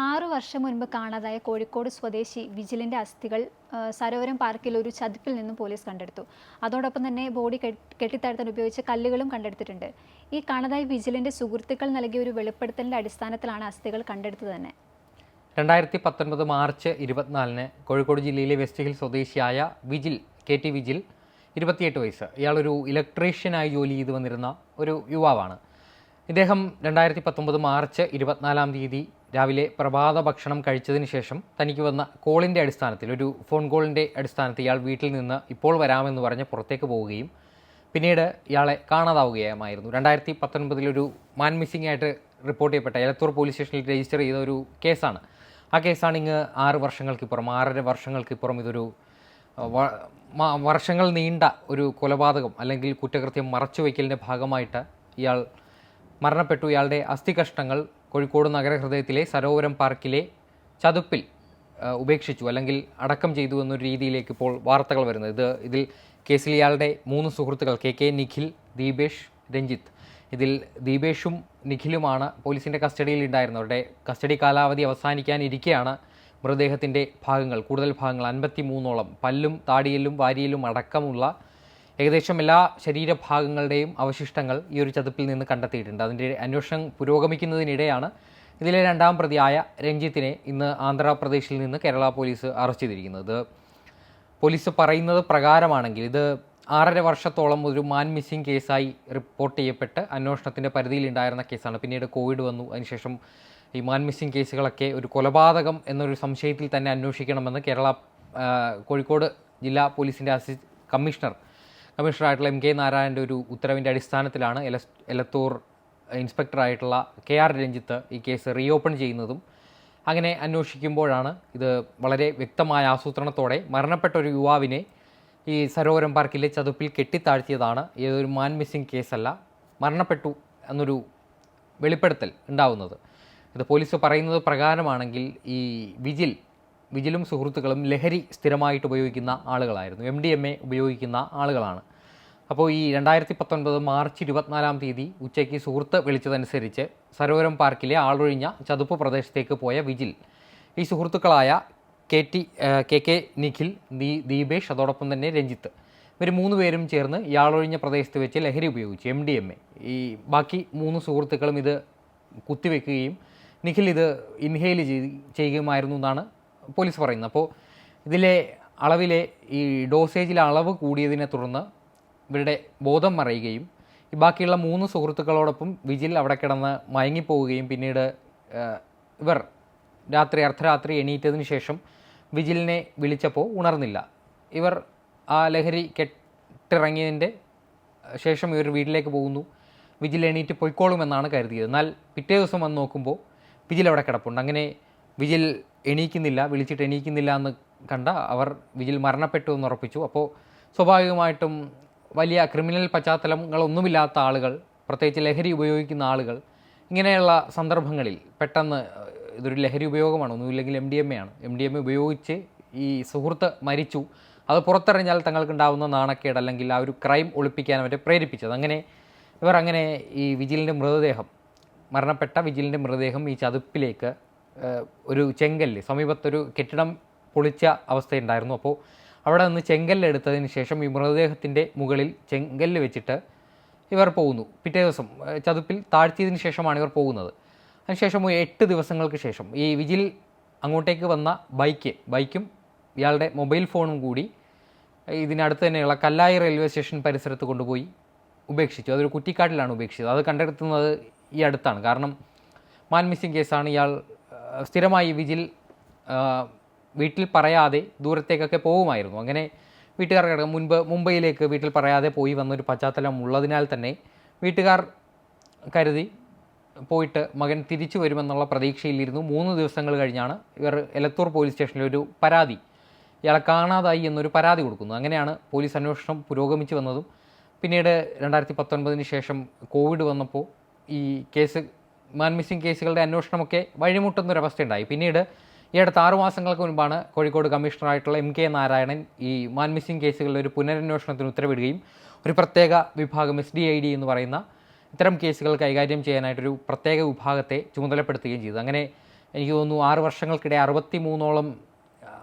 ആറു വർഷം മുൻപ് കാണാതായ കോഴിക്കോട് സ്വദേശി വിജിലിന്റെ അസ്ഥികൾ സരോവരം പാർക്കിൽ ഒരു ചതുപ്പിൽ നിന്നും പോലീസ് കണ്ടെടുത്തു. അതോടൊപ്പം തന്നെ ബോഡി കെട്ടി- കെട്ടിത്താഴ്ത്താൻ ഉപയോഗിച്ച കല്ലുകളും കണ്ടെടുത്തിട്ടുണ്ട്. ഈ കാണാതായ വിജിലിന്റെ സുഹൃത്തുക്കൾ നൽകിയ ഒരു വെളിപ്പെടുത്തലിന്റെ അടിസ്ഥാനത്തിലാണ് അസ്ഥികൾ കണ്ടെടുത്തത് തന്നെ. രണ്ടായിരത്തി പത്തൊൻപത് മാർച്ച് ഇരുപത്തിനാലിന് കോഴിക്കോട് ജില്ലയിലെ വെസ്റ്റ് ഹിൽ സ്വദേശിയായ വിജിൽ കെ ടി വിജിൽ ഇരുപത്തിയെട്ട് വയസ്സ്. ഇയാളൊരു ഇലക്ട്രീഷ്യനായി ജോലി ചെയ്തു വന്നിരുന്ന ഒരു യുവാവാണ്. ഇദ്ദേഹം രണ്ടായിരത്തി പത്തൊമ്പത് മാർച്ച് ഇരുപത്തിനാലാം തീയതി രാവിലെ പ്രഭാത ഭക്ഷണം കഴിച്ചതിന് ശേഷം തനിക്ക് വന്ന കോളിന്റെ അടിസ്ഥാനത്തിൽ ഒരു ഫോൺ കോളിന്റെ അടിസ്ഥാനത്തിൽ ഇയാൾ വീട്ടിൽ നിന്ന് ഇപ്പോൾ വരാമെന്ന് പറഞ്ഞ് പുറത്തേക്ക് പോവുകയും പിന്നീട് ഇയാളെ കാണാതാവുകയുമായിരുന്നു. രണ്ടായിരത്തി പത്തൊൻപതിലൊരു മാൻ മിസ്സിംഗ് ആയിട്ട് റിപ്പോർട്ട് ചെയ്യപ്പെട്ട എലത്തൂർ പോലീസ് സ്റ്റേഷനിൽ രജിസ്റ്റർ ചെയ്ത ഒരു കേസാണ്. ആ കേസാണ് ഇങ്ങ് ആറ് വർഷങ്ങൾക്കിപ്പുറം ആറര വർഷങ്ങൾക്കിപ്പുറം ഇതൊരു വർഷങ്ങൾ നീണ്ട ഒരു കൊലപാതകം അല്ലെങ്കിൽ കുറ്റകൃത്യം മറച്ചുവെക്കലിന്റെ ഭാഗമായിട്ട് ഇയാൾ മരണപ്പെട്ടു. ഇയാളുടെ അസ്ഥികഷ്ണങ്ങൾ കോഴിക്കോട് നഗരഹൃദയത്തിലെ സരോവരം പാർക്കിലെ ചതുപ്പിൽ ഉപേക്ഷിച്ചു അല്ലെങ്കിൽ അടക്കം ചെയ്തു എന്നൊരു രീതിയിലേക്ക് ഇപ്പോൾ വാർത്തകൾ വരുന്നത്. ഇത് ഇതിൽ കേസിൽ ഇയാളുടെ മൂന്ന് സുഹൃത്തുക്കൾ കെ കെ നിഖിൽ ദീപേഷ് രഞ്ജിത്ത്. ഇതിൽ ദീപേഷും നിഖിലുമാണ് പോലീസിന്റെ കസ്റ്റഡിയിൽ ഉണ്ടായിരുന്നത്. അവരുടെ കസ്റ്റഡി കാലാവധി അവസാനിക്കാനിരിക്കെയാണ് മൃതദേഹത്തിന്റെ ഭാഗങ്ങൾ കൂടുതൽ ഭാഗങ്ങൾ അൻപത്തി മൂന്നോളം പല്ലും താടിയലും വാരിയലും അടക്കമുള്ള ഏകദേശം എല്ലാ ശരീരഭാഗങ്ങളുടെയും അവശിഷ്ടങ്ങൾ ഈ ഒരു ചതുപ്പിൽ നിന്ന് കണ്ടെത്തിയിട്ടുണ്ട്. അതിന്റെ അന്വേഷണം പുരോഗമിക്കുന്നതിനിടെയാണ് ഇതിലെ രണ്ടാം പ്രതിയായ രഞ്ജിത്തിനെ ഇന്ന് ആന്ധ്രാപ്രദേശിൽ നിന്ന് കേരള പോലീസ് അറസ്റ്റ് ചെയ്തിരിക്കുന്നത്. പോലീസ് പറയുന്നത് പ്രകാരമാണെങ്കിൽ ഇത് ആറര വർഷത്തോളം ഒരു മാൻ മിസ്സിംഗ് കേസായി റിപ്പോർട്ട് ചെയ്യപ്പെട്ട് അന്വേഷണത്തിന്റെ പരിധിയിലുണ്ടായിരുന്ന കേസാണ്. പിന്നീട് കോവിഡ് വന്നു. അതിനുശേഷം ഈ മാൻ മിസ്സിംഗ് കേസുകളൊക്കെ ഒരു കൊലപാതകം എന്നൊരു സംശയത്തിൽ തന്നെ അന്വേഷിക്കണമെന്ന് കേരള കോഴിക്കോട് ജില്ലാ പോലീസിന്റെ അസി കമ്മീഷണർ കമ്മീഷണറായിട്ടുള്ള എം കെ നാരായണന്റെ ഒരു ഉത്തരവിന്റെ അടിസ്ഥാനത്തിലാണ് എല എലത്തൂർ ഇൻസ്പെക്ടറായിട്ടുള്ള കെ ആർ രഞ്ജിത്ത് ഈ കേസ് റീഓപ്പൺ ചെയ്യുന്നതും. അങ്ങനെ അന്വേഷിക്കുമ്പോഴാണ് ഇത് വളരെ വ്യക്തമായ ആസൂത്രണത്തോടെ മരണപ്പെട്ട ഒരു യുവാവിനെ ഈ സരോവരം പാർക്കിലെ ചതുപ്പിൽ കെട്ടിത്താഴ്ത്തിയതാണ്. ഏതൊരു മാൻ മിസ്സിംഗ് കേസല്ല. മരണപ്പെട്ടു എന്നൊരു വെളിപ്പെടുത്തൽ ഉണ്ടാവുന്നത്. ഇത് പോലീസ് പറയുന്നത് പ്രകാരമാണെങ്കിൽ ഈ വിജിൽ വിജിലും സുഹൃത്തുക്കളും ലഹരി സ്ഥിരമായിട്ട് ഉപയോഗിക്കുന്ന ആളുകളായിരുന്നു. എം ഡി എം എ ഉപയോഗിക്കുന്ന ആളുകളാണ്. അപ്പോൾ ഈ രണ്ടായിരത്തി പത്തൊൻപത് മാർച്ച് ഇരുപത്തിനാലാം തീയതി ഉച്ചയ്ക്ക് സുഹൃത്ത് വിളിച്ചതനുസരിച്ച് സരോവരം പാർക്കിലെ ആളൊഴിഞ്ഞ ചതുപ്പ് പ്രദേശത്തേക്ക് പോയ വിജിൽ. ഈ സുഹൃത്തുക്കളായ K T K K Nikhil ദീ ദീപേഷ് അതോടൊപ്പം തന്നെ രഞ്ജിത്ത്. ഇവർ മൂന്ന് പേരും ചേർന്ന് ഇയാളൊഴിഞ്ഞ പ്രദേശത്ത് വെച്ച് ലഹരി ഉപയോഗിച്ചു എം ഡി എം എ. ഈ ബാക്കി മൂന്ന് സുഹൃത്തുക്കളും ഇത് കുത്തിവെക്കുകയും നിഖിൽ ഇത് ഇൻഹെയിൽ ചെയ്ത് ചെയ്യുകയുമായിരുന്നു എന്നാണ് പോലീസ് പറയുന്നത്. അപ്പോൾ ഇതിലെ അളവിലെ ഈ ഡോസേജിലെ അളവ് കൂടിയതിനെ തുടർന്ന് ഇവരുടെ ബോധം മറയുകയും ബാക്കിയുള്ള മൂന്ന് സുഹൃത്തുക്കളോടൊപ്പം വിജിൽ അവിടെ കിടന്ന് മയങ്ങിപ്പോവുകയും പിന്നീട് ഇവർ രാത്രി അർദ്ധരാത്രി എണീറ്റതിന് ശേഷം വിജിലിനെ വിളിച്ചപ്പോൾ ഉണർന്നില്ല. ഇവർ ആ ലഹരി കെട്ടിറങ്ങിയതിന്റെ ശേഷം ഇവർ വീട്ടിലേക്ക് പോകുന്നു. വിജിൽ എണീറ്റ് പൊയ്ക്കോളുമെന്നാണ് കരുതിയത്. എന്നാൽ പിറ്റേ ദിവസം വന്ന് നോക്കുമ്പോൾ വിജിൽ അവിടെ കിടപ്പുണ്ട്. അങ്ങനെ വിജിൽ എണീക്കുന്നില്ല വിളിച്ചിട്ട് എണീക്കുന്നില്ല എന്ന് കണ്ട അവർ വിജിൽ മരണപ്പെട്ടു എന്ന് ഉറപ്പിച്ചു. അപ്പോൾ സ്വാഭാവികമായിട്ടും വലിയ ക്രിമിനൽ പശ്ചാത്തലങ്ങളൊന്നുമില്ലാത്ത ആളുകൾ പ്രത്യേകിച്ച് ലഹരി ഉപയോഗിക്കുന്ന ആളുകൾ ഇങ്ങനെയുള്ള സന്ദർഭങ്ങളിൽ പെട്ടെന്ന് ഇതൊരു ലഹരി ഉപയോഗമാണ് ഒന്നുമില്ലെങ്കിൽ എം ഡി എം എ ആണ്. എം ഡി എം എ ഉപയോഗിച്ച് ഈ സുഹൃത്ത് മരിച്ചു. അത് പുറത്തെറിഞ്ഞാൽ തങ്ങൾക്കുണ്ടാവുന്ന നാണക്കേട് അല്ലെങ്കിൽ ആ ഒരു ക്രൈം ഒളിപ്പിക്കാൻ അവരെ പ്രേരിപ്പിച്ചത്. അങ്ങനെ ഇവർ അങ്ങനെ ഈ വിജിലിന്റെ മൃതദേഹം മരണപ്പെട്ട വിജിലിന്റെ മൃതദേഹം ഈ ചതുപ്പിലേക്ക് ഒരു ചെങ്കല്ല് സമീപത്തൊരു കെട്ടിടം പൊളിച്ച അവസ്ഥയുണ്ടായിരുന്നു. അപ്പോൾ അവിടെ നിന്ന് ചെങ്കല്ലെടുത്തതിന് ശേഷം ഈ മൃതദേഹത്തിന്റെ മുകളിൽ ചെങ്കല്ല് വെച്ചിട്ട് ഇവർ പോകുന്നു. പിറ്റേ ദിവസം ചതുപ്പിൽ താഴ്ത്തിയതിന് ശേഷമാണ് ഇവർ പോകുന്നത്. അതിനുശേഷം എട്ട് ദിവസങ്ങൾക്ക് ശേഷം ഈ വിജിൽ അങ്ങോട്ടേക്ക് വന്ന ബൈക്ക് ബൈക്കും ഇയാളുടെ മൊബൈൽ ഫോണും കൂടി ഇതിനടുത്ത് തന്നെയുള്ള കല്ലായി റെയിൽവേ സ്റ്റേഷൻ പരിസരത്ത് കൊണ്ടുപോയി ഉപേക്ഷിച്ചു. അതൊരു കുറ്റിക്കാട്ടിലാണ് ഉപേക്ഷിച്ചത്. അത് കണ്ടെത്തുന്നത് ഈ അടുത്താണ്. കാരണം മാൻ മിസ്സിംഗ് കേസാണ് ഇയാൾ സ്ഥിരമായി വിജിൽ വീട്ടിൽ പറയാതെ ദൂരത്തേക്കൊക്കെ പോകുമായിരുന്നു. അങ്ങനെ വീട്ടുകാർ കിട- മുൻപ് മുംബൈയിലേക്ക് വീട്ടിൽ പറയാതെ പോയി വന്നൊരു പശ്ചാത്തലം ഉള്ളതിനാൽ തന്നെ വീട്ടുകാർ കരുതി പോയിട്ട് മകൻ തിരിച്ചു വരുമെന്നുള്ള പ്രതീക്ഷയിലിരുന്നു. മൂന്ന് ദിവസങ്ങൾ കഴിഞ്ഞാണ് ഇവർ എലത്തൂർ പോലീസ് സ്റ്റേഷനിൽ ഒരു പരാതി ഇയാളെ കാണാതായി എന്നൊരു പരാതി കൊടുക്കുന്നു. അങ്ങനെയാണ് പോലീസ് അന്വേഷണം പുരോഗമിച്ചു വന്നതും. പിന്നീട് രണ്ടായിരത്തി പത്തൊൻപതിന് ശേഷം കോവിഡ് വന്നപ്പോൾ ഈ കേസ് മാൻ മിസ്സിംഗ് കേസുകളുടെ അന്വേഷണമൊക്കെ വഴിമുട്ടുന്നൊരവസ്ഥയുണ്ടായി. പിന്നീട് ഈ അടുത്ത ആറു മാസങ്ങൾക്ക് മുൻപാണ് കോഴിക്കോട് കമ്മീഷണറായിട്ടുള്ള എം കെ നാരായണൻ ഈ മാൻ മിസ്സിംഗ് കേസുകളുടെ ഒരു പുനരന്വേഷണത്തിന് ഉത്തരവിടുകയും ഒരു പ്രത്യേക വിഭാഗം എസ് ഡി ഐ ഡി എന്ന് പറയുന്ന ഇത്തരം കേസുകൾ കൈകാര്യം ചെയ്യാനായിട്ടൊരു പ്രത്യേക വിഭാഗത്തെ ചുമതലപ്പെടുത്തുകയും ചെയ്തു. അങ്ങനെ എനിക്ക് തോന്നുന്നു ആറ് വർഷങ്ങൾക്കിടെ അറുപത്തി മൂന്നോളം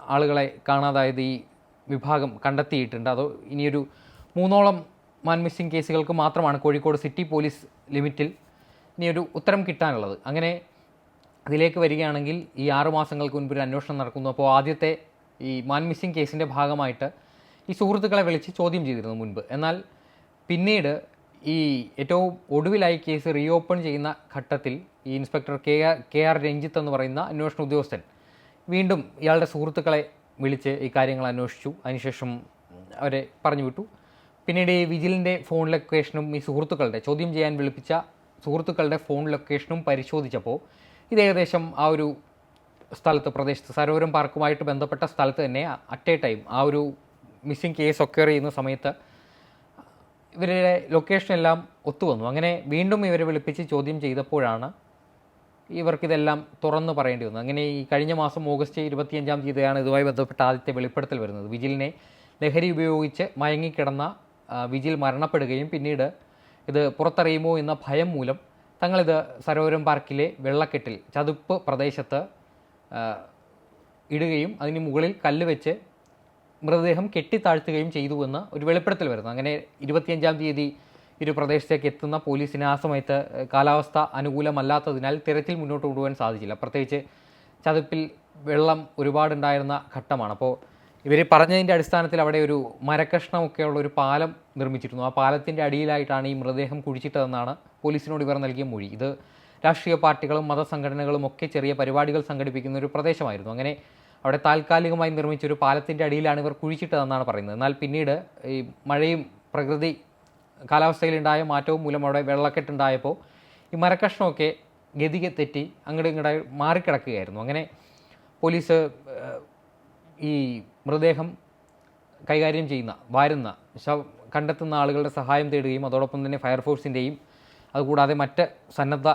ആളുകളെ കാണാതായത് ഈ വിഭാഗം കണ്ടെത്തിയിട്ടുണ്ട്. അതോ ഇനിയൊരു മൂന്നോളം മാൻ മിസ്സിംഗ് കേസുകൾക്ക് മാത്രമാണ് കോഴിക്കോട് സിറ്റി പോലീസ് ലിമിറ്റിൽ ഇനിയൊരു ഉത്തരം കിട്ടാനുള്ളത്. അങ്ങനെ അതിലേക്ക് വരികയാണെങ്കിൽ ഈ ആറു മാസങ്ങൾക്ക് മുൻപ് ഒരു അന്വേഷണം നടക്കുന്നു. അപ്പോൾ ആദ്യത്തെ ഈ മാൻ മിസ്സിംഗ് കേസിന്റെ ഭാഗമായിട്ട് ഈ സുഹൃത്തുക്കളെ വിളിച്ച് ചോദ്യം ചെയ്തിരുന്നു മുൻപ്. എന്നാൽ പിന്നീട് ഈ ഏറ്റവും ഒടുവിലായി കേസ് റീഓപ്പൺ ചെയ്യുന്ന ഘട്ടത്തിൽ ഈ inspector K R K R Ranjith എന്ന് പറയുന്ന അന്വേഷണ ഉദ്യോഗസ്ഥൻ വീണ്ടും ഇയാളുടെ സുഹൃത്തുക്കളെ വിളിച്ച് ഈ കാര്യങ്ങൾ അന്വേഷിച്ചു. അതിനുശേഷം അവരെ പറഞ്ഞു വിട്ടു. പിന്നീട് ഈ വിജിലിന്റെ ഫോൺ ലൊക്കേഷനും ഈ സുഹൃത്തുക്കളുടെ ചോദ്യം ചെയ്യാൻ വിളിപ്പിച്ച സുഹൃത്തുക്കളുടെ ഫോൺ ലൊക്കേഷനും പരിശോധിച്ചപ്പോൾ ഇത് ഏകദേശം ആ ഒരു സ്ഥലത്ത് പ്രദേശത്ത് സരോവരം പാർക്കുമായിട്ട് ബന്ധപ്പെട്ട സ്ഥലത്ത് തന്നെ അറ്റ് എ ടൈം ആ ഒരു മിസ്സിംഗ് കേസ് ഒക്കെ ചെയ്യുന്ന സമയത്ത് ഇവരുടെ ലൊക്കേഷൻ എല്ലാം ഒത്തുവന്നു. അങ്ങനെ വീണ്ടും ഇവരെ വിളിപ്പിച്ച് ചോദ്യം ചെയ്തപ്പോഴാണ് ഇവർക്കിതെല്ലാം തുറന്നു പറയേണ്ടി വന്നു അങ്ങനെ ഈ കഴിഞ്ഞ മാസം ഓഗസ്റ്റ് ഇരുപത്തിയഞ്ചാം തീയതിയാണ് ഇതുമായി ബന്ധപ്പെട്ട ആദ്യത്തെ വെളിപ്പെടുത്തൽ വരുന്നത്. വിജിലിനെ ലഹരി ഉപയോഗിച്ച് മയങ്ങിക്കിടന്ന വിജിൽ മരണപ്പെടുകയും പിന്നീട് ഇത് പുറത്തറിയുമോ എന്ന ഭയം മൂലം തങ്ങളിത് സരോവരം പാർക്കിലെ വെള്ളക്കെട്ടിൽ ചതുപ്പ് പ്രദേശത്ത് ഇടുകയും അതിന് മുകളിൽ കല്ല് വെച്ച് മൃതദേഹം കെട്ടിത്താഴ്ത്തുകയും ചെയ്തുവെന്ന് ഒരു വെളിപ്പെടുത്തൽ വരുന്നു. അങ്ങനെ ഇരുപത്തിയഞ്ചാം തീയതി ഇരു പ്രദേശത്തേക്ക് എത്തുന്ന പോലീസിന് ആ സമയത്ത് കാലാവസ്ഥ അനുകൂലമല്ലാത്തതിനാൽ തിരച്ചിൽ മുന്നോട്ട് കൊണ്ടുപോകാൻ സാധിച്ചില്ല. പ്രത്യേകിച്ച് ചതുപ്പിൽ വെള്ളം ഒരുപാടുണ്ടായിരുന്ന ഘട്ടമാണ്. അപ്പോൾ ഇവർ പറഞ്ഞതിന്റെ അടിസ്ഥാനത്തിൽ അവിടെ ഒരു മരക്കഷ്ണമൊക്കെയുള്ള ഒരു പാലം നിർമ്മിച്ചിരുന്നു. ആ പാലത്തിന്റെ അടിയിലായിട്ടാണ് ഈ മൃതദേഹം കുഴിച്ചിട്ടതെന്നാണ് പോലീസിനോട് ഇവർ നൽകിയ മൊഴി. ഇത് രാഷ്ട്രീയ പാർട്ടികളും മതസംഘടനകളും ഒക്കെ ചെറിയ പരിപാടികൾ സംഘടിപ്പിക്കുന്ന ഒരു പ്രദേശമായിരുന്നു. അങ്ങനെ അവിടെ താൽക്കാലികമായി നിർമ്മിച്ച ഒരു പാലത്തിന്റെ അടിയിലാണ് ഇവർ കുഴിച്ചിട്ടതെന്നാണ് പറയുന്നത്. എന്നാൽ പിന്നീട് ഈ മഴയും പ്രകൃതി കാലാവസ്ഥയിലുണ്ടായ മാറ്റവും മൂലം അവിടെ വെള്ളക്കെട്ടുണ്ടായപ്പോൾ ഈ മരക്കഷ്ണമൊക്കെ ഗതിക തെറ്റി അങ്ങോട്ട് ഇങ്ങോട്ട് മാറിക്കിടക്കുകയായിരുന്നു. അങ്ങനെ പോലീസ് ഈ മൃതദേഹം കൈകാര്യം ചെയ്യുന്ന വാരുന്ന ശവ കണ്ടെത്തുന്ന ആളുകളുടെ സഹായം തേടുകയും അതോടൊപ്പം തന്നെ ഫയർഫോഴ്സിന്റെയും അതുകൂടാതെ മറ്റ് സന്നദ്ധ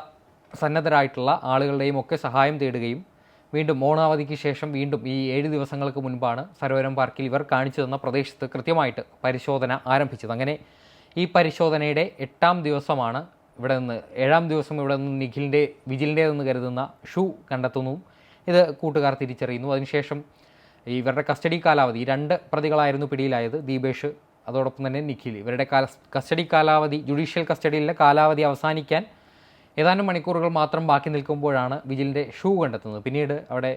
സന്നദ്ധരായിട്ടുള്ള ആളുകളുടെയും ഒക്കെ സഹായം തേടുകയും വീണ്ടും ഓണാവധിക്ക് ശേഷം വീണ്ടും ഈ ഏഴ് ദിവസങ്ങൾക്ക് മുൻപാണ് സരോവരം പാർക്കിൽ ഇവർ കാണിച്ചു തന്ന പ്രദേശത്ത് കൃത്യമായിട്ട് പരിശോധന ആരംഭിച്ചത്. അങ്ങനെ ഈ പരിശോധനയുടെ എട്ടാം ദിവസമാണ് ഇവിടെ നിന്ന് ഏഴാം ദിവസം ഇവിടെ നിന്ന് നിഖിലിന്റെ വിജിലിന്റേതെന്ന് കരുതുന്ന ഷൂ കണ്ടെത്തുന്നു. ഇത് കൂട്ടുകാർ തിരിച്ചറിയുന്നു. അതിനുശേഷം ഇവരുടെ കസ്റ്റഡി കാലാവധി രണ്ട് പ്രതികളായിരുന്നു പിടിയിലായത് ദീപേഷ് അതോടൊപ്പം തന്നെ നിഖിൽ. ഇവരുടെ കസ്റ്റഡി കാലാവധി ജുഡീഷ്യൽ കസ്റ്റഡിയിലെ കാലാവധി അവസാനിക്കാൻ ഏതാനും മണിക്കൂറുകൾ മാത്രം ബാക്കി നിൽക്കുമ്പോഴാണ് വിജിലിന്റെ ഷൂ കണ്ടെത്തുന്നത്. പിന്നീട് അവിടെ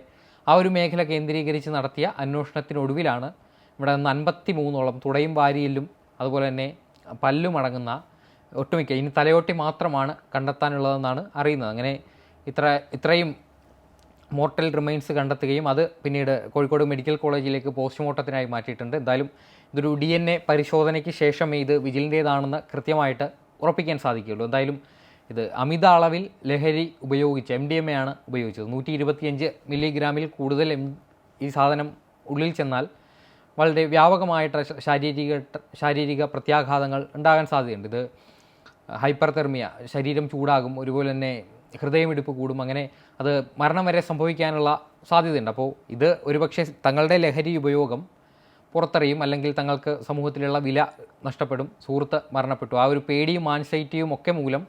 ആ ഒരു മേഖല കേന്ദ്രീകരിച്ച് നടത്തിയ അന്വേഷണത്തിനൊടുവിലാണ് ഇവിടെ നിന്ന് അൻപത്തി മൂന്നോളം തുടയും വാരിയിലും അതുപോലെ തന്നെ പല്ലും അടങ്ങുന്ന ഒട്ടുമിക്ക ഇനി തലയോട്ടി മാത്രമാണ് കണ്ടെത്താനുള്ളതെന്നാണ് അറിയുന്നത്. അങ്ങനെ ഇത്ര ഇത്രയും മോർട്ടൽ റിമൈൻസ് കണ്ടെത്തുകയും അത് പിന്നീട് കോഴിക്കോട് മെഡിക്കൽ കോളേജിലേക്ക് പോസ്റ്റ്മോർട്ടത്തിനായി മാറ്റിയിട്ടുണ്ട്. എന്തായാലും ഇതൊരു ഡി എൻ എ പരിശോധനയ്ക്ക് ശേഷമേ ഇത് വിജിലിന്റേതാണെന്ന് കൃത്യമായിട്ട് ഉറപ്പിക്കാൻ സാധിക്കുകയുള്ളൂ. എന്തായാലും ഇത് അമിത അളവിൽ ലഹരി ഉപയോഗിച്ച് എം ഡി എം എ ആണ് ഉപയോഗിച്ചത്. നൂറ്റി ഇരുപത്തിയഞ്ച് മില്ലിഗ്രാമിൽ കൂടുതൽ എം ഈ സാധനം ഉള്ളിൽ ചെന്നാൽ വളരെ വ്യാപകമായിട്ട് ശാരീരിക ശാരീരിക പ്രത്യാഘാതങ്ങൾ ഉണ്ടാകാൻ സാധ്യതയുണ്ട്. ഇത് ഹൈപ്പർ തെർമിയ ശരീരം ചൂടാകും. ഒരുപോലെ തന്നെ ഹൃദയമിടിപ്പ് കൂടും അങ്ങനെ അത് മരണം വരെ സംഭവിക്കാനുള്ള സാധ്യതയുണ്ട്. അപ്പോൾ ഇത് ഒരുപക്ഷെ തങ്ങളുടെ ലഹരി ഉപയോഗം പുറത്തറിയും അല്ലെങ്കിൽ തങ്ങൾക്ക് സമൂഹത്തിലുള്ള വില നഷ്ടപ്പെടും സുഹൃത്ത് മരണപ്പെട്ടു. ആ ഒരു പേടിയും ആൻസൈറ്റിയും ഒക്കെ മൂലം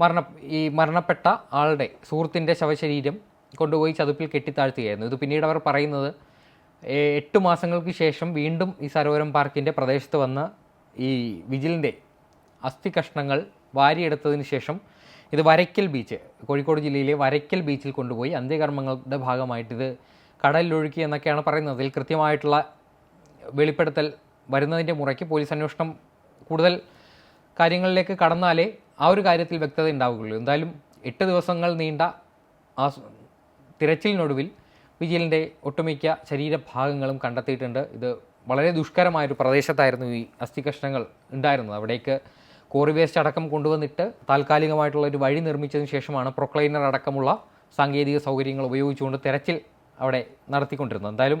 മരണ ഈ മരണപ്പെട്ട ആളുടെ സുഹൃത്തിന്റെ ശവശരീരം കൊണ്ടുപോയി ചതുപ്പിൽ കെട്ടിത്താഴ്ത്തുകയായിരുന്നു. ഇത് പിന്നീട് അവർ പറയുന്നത് എട്ട് മാസങ്ങൾക്ക് ശേഷം വീണ്ടും ഈ സരോവരം പാർക്കിന്റെ പ്രദേശത്ത് വന്ന് ഈ വിജിലിന്റെ അസ്ഥി കഷ്ണങ്ങൾ വാരിയെടുത്തതിന് ശേഷം ഇത് വരയ്ക്കൽ ബീച്ച്. കോഴിക്കോട് ജില്ലയിലെ വരയ്ക്കൽ ബീച്ചിൽ കൊണ്ടുപോയി അന്ത്യകർമ്മങ്ങളുടെ ഭാഗമായിട്ട് ഇത് കടലിലൊഴുക്കി എന്നൊക്കെയാണ് പറയുന്നത്. അതിൽ കൃത്യമായിട്ടുള്ള വെളിപ്പെടുത്തൽ വരുന്നതിന്റെ മുറയ്ക്ക് പോലീസ് അന്വേഷണം കൂടുതൽ കാര്യങ്ങളിലേക്ക് കടന്നാലേ ആ ഒരു കാര്യത്തിൽ വ്യക്തത ഉണ്ടാവുകയുള്ളൂ. എന്തായാലും എട്ട് ദിവസങ്ങൾ നീണ്ട ആ തിരച്ചിലിനൊടുവിൽ വിജിലിന്റെ ഒട്ടുമിക്ക ശരീരഭാഗങ്ങളും കണ്ടെത്തിയിട്ടുണ്ട്. ഇത് വളരെ ദുഷ്കരമായൊരു പ്രദേശത്തായിരുന്നു ഈ അസ്ഥികഷ്ണങ്ങൾ ഉണ്ടായിരുന്നത്. അവിടേക്ക് കോറി വേസ്റ്റ് അടക്കം കൊണ്ടുവന്നിട്ട് താൽക്കാലികമായിട്ടുള്ള ഒരു വഴി നിർമ്മിച്ചതിന് ശേഷമാണ് പ്രൊക്ലൈനർ അടക്കമുള്ള സാങ്കേതിക സൗകര്യങ്ങൾ ഉപയോഗിച്ചുകൊണ്ട് തെരച്ചിൽ അവിടെ നടത്തിക്കൊണ്ടിരുന്നത്. എന്തായാലും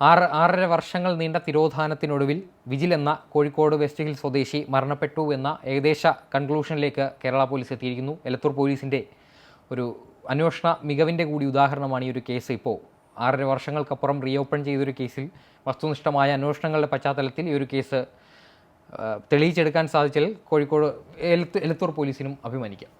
ആറ് ആറര വർഷങ്ങൾ നീണ്ട തിരോധാനത്തിനൊടുവിൽ വിജിൽ എന്ന കോഴിക്കോട് വെസ്റ്റ് ഹിൽ സ്വദേശി മരണപ്പെട്ടു എന്ന ഏകദേശ കൺക്ലൂഷനിലേക്ക് കേരള പോലീസ് എത്തിയിരിക്കുന്നു. എലത്തൂർ പോലീസിന്റെ ഒരു അന്വേഷണ മികവിന്റെ കൂടി ഉദാഹരണമാണ് ഈ ഒരു കേസ്. ഇപ്പോൾ ആറര വർഷങ്ങൾക്കപ്പുറം റീഓപ്പൺ ചെയ്തൊരു കേസിൽ വസ്തുനിഷ്ഠമായ അന്വേഷണങ്ങളുടെ പശ്ചാത്തലത്തിൽ ഈ ഒരു കേസ് തെളിയിച്ചെടുക്കാൻ സാധിച്ചാൽ കോഴിക്കോട് എലത്ത് എലത്തൂർ പോലീസിനും അഭിമാനിക്കാം.